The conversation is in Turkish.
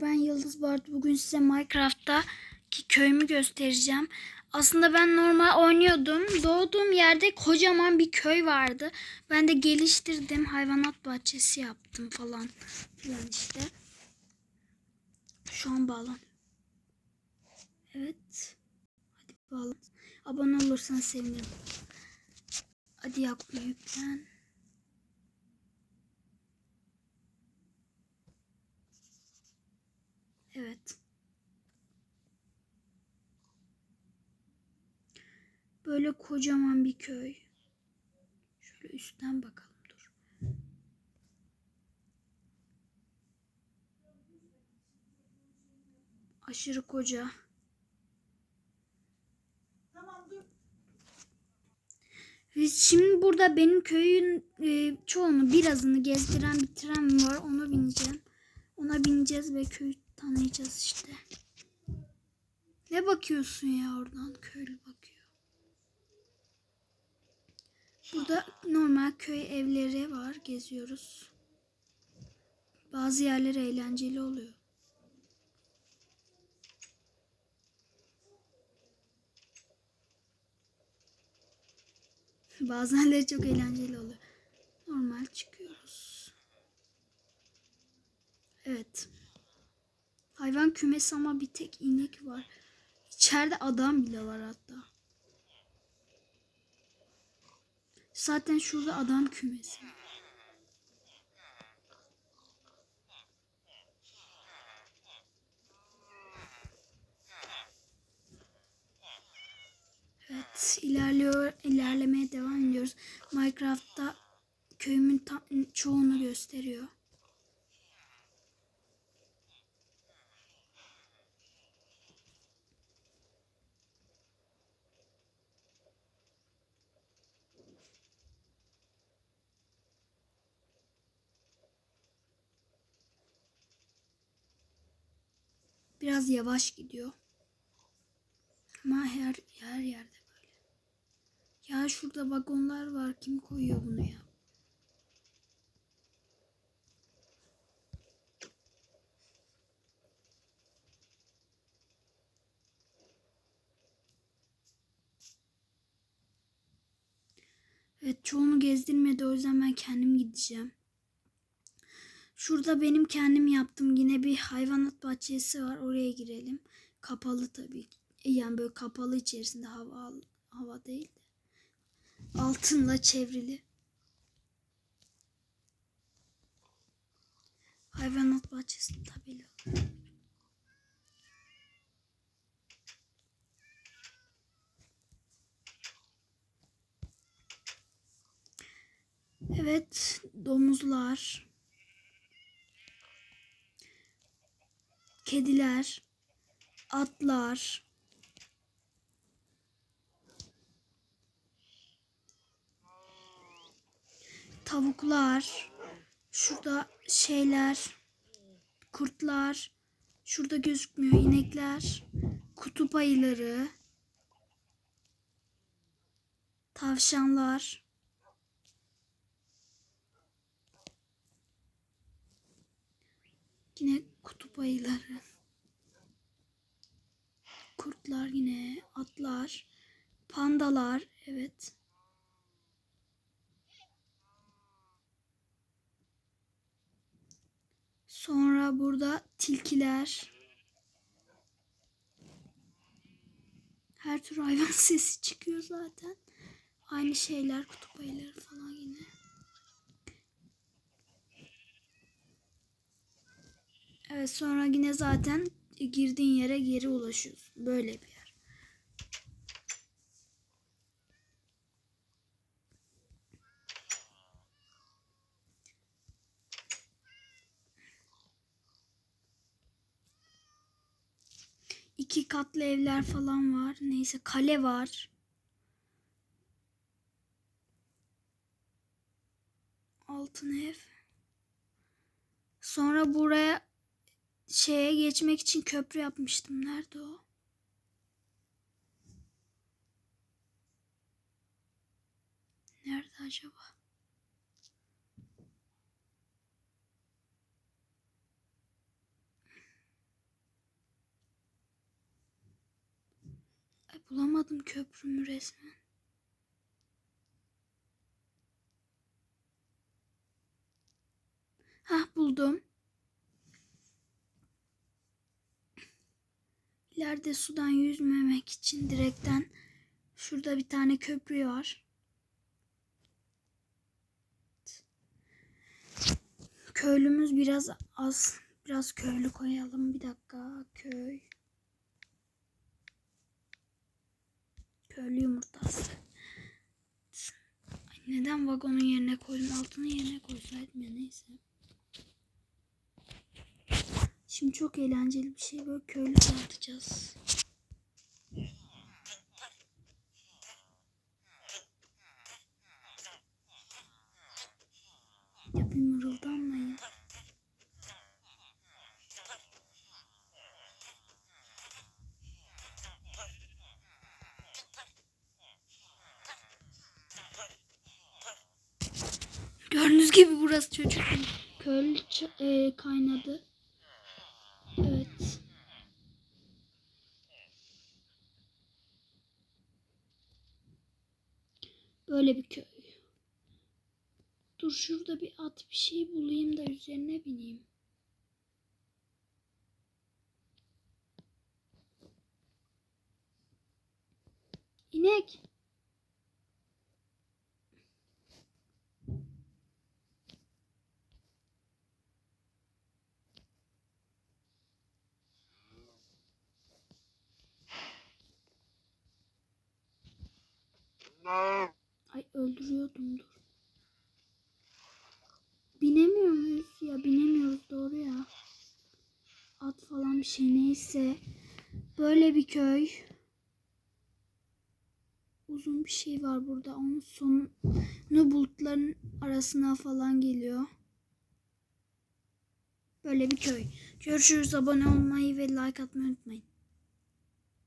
Ben Yıldız Bartu. Bugün size Minecraft'ta ki köyümü göstereceğim. Aslında ben normal oynuyordum. Doğduğum yerde kocaman bir köy vardı. Ben de geliştirdim. Hayvanat bahçesi yaptım falan. Filan işte. Şu an bağlan. Evet. Hadi bağlan. Abone olursan sevinirim. Hadi yap yüklen. Evet. Böyle kocaman bir köy. Şöyle üstten bakalım dur. Aşırı koca. Ve şimdi burada benim köyün e, çoğunu birazını gezdiren bir tren var. Ona bineceğim. Ona bineceğiz ve köyü tanıyacağız işte. Ne bakıyorsun ya oradan? Köylü bakıyor. Burada normal köy evleri var. Geziyoruz. Bazı yerler eğlenceli oluyor. Bazı yerleri çok eğlenceli oluyor. Normal çıkıyoruz. Evet. Hayvan kümesi ama bir tek inek var. İçeride adam bile var hatta. Zaten şurada adam kümesi. Evet, ilerliyor, ilerlemeye devam ediyoruz. Minecraft'ta köyümün tam, çoğunu gösteriyor. Biraz yavaş gidiyor. Ama her her yerde böyle. Ya şurada vagonlar var. Kim koyuyor bunu ya? Evet çoğunu gezdirmedi o yüzden ben kendim gideceğim. Şurada benim kendim yaptığım bir hayvanat bahçesi var. Oraya girelim. Kapalı tabii. ki. Yani böyle kapalı içerisinde hava hava değil de. Altınla çevrili. Hayvanat bahçesi tabela. Evet, domuzlar. Kediler, atlar, tavuklar, şurada şeyler, kurtlar, şurada gözükmüyor inekler, kutup ayıları, tavşanlar, yine kutup ayıları, kurtlar yine, atlar, pandalar, evet. Sonra burada tilkiler. Her tür hayvan sesi çıkıyor zaten. Aynı şeyler kutup ayıları falan yine. Evet sonra yine zaten girdiğin yere geri ulaşıyorsun. Böyle bir yer. İki katlı evler falan var. Neyse kale var. Altın ev. Sonra buraya şeye geçmek için köprü yapmıştım. Nerede o? Nerede acaba? Ay bulamadım köprümü resmen. Hah buldum. İleride sudan yüzmemek için direkten şurada bir tane köprü var. Köylümüz biraz az. Biraz köylü koyalım. Bir dakika. Köy. Köylü yumurtası. Neden vagonun yerine koydum? Altının yerine koysaydım ya neyse. Şimdi çok eğlenceli bir şey böyle köylü dağıtacağız. Ya bir mırıldanmayın. Gördüğünüz gibi burası çocuk. Köylü e, kaynadı. Evet. Böyle bir köy. Dur şurada bir at bir şey bulayım da üzerine bineyim. İnek. Ay öldürüyordum dur. Binemiyor muyuz? Ya binemiyoruz doğru ya. At falan bir şey neyse. Böyle bir köy. Uzun bir şey var burada. Onun sonu bulutların arasına falan geliyor. Böyle bir köy. Görüşürüz. Abone olmayı ve like atmayı unutmayın.